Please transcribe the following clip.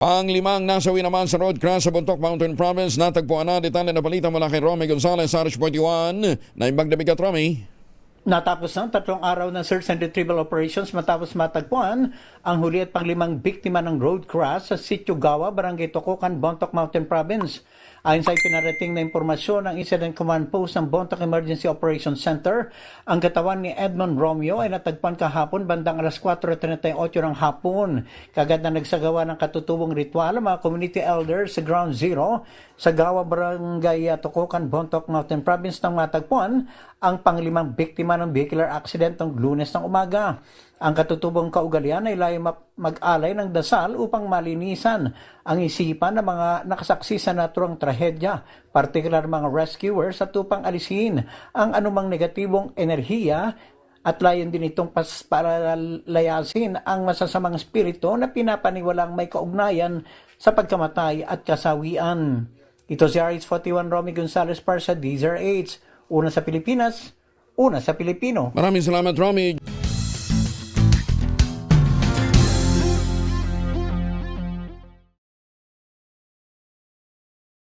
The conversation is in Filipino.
Ang limang nasawi naman sa road crash sa Bontoc Mountain Province natagpuan na detalye na balita mula kay Romy Gonzalez, RH41, na bigat Romy. Natapos ng tatlong araw ng search and retrieval operations matapos matagpuan ang huli at panglimang biktima ng road crash sa Sitio Gawa, Barangay Tokokan, Bontoc Mountain Province. Ayon sa ipinarating na impormasyon ng Incident Command Post ng Bontoc Emergency Operations Center, ang katawan ni Edmond Romeo ay natagpuan kahapon bandang alas 4.38 ng hapon. Kagad na nagsagawa ng katutubong ritual ang mga community elders sa Ground Zero sa Gawa, Barangay Tokokan, Bontoc Mountain Province nang matagpuan ang panglimang biktima ng vehicular accident ng lunes ng umaga. Ang katutubong kaugalian ay layo mag-alay ng dasal upang malinisan ang isipan ng mga nakasaksi sa naturang trahedya, partikular mga rescuers at upang alisin ang anumang negatibong enerhiya at layon din itong pas para layasin ang masasamang spirito na pinapaniwalang may kaugnayan sa pagkamatay at kasawian. Ito si RH41 Romy Gonzalez para sa DZRH. Una sa Pilipinas, una sa Pilipino. Maraming salamat Romy.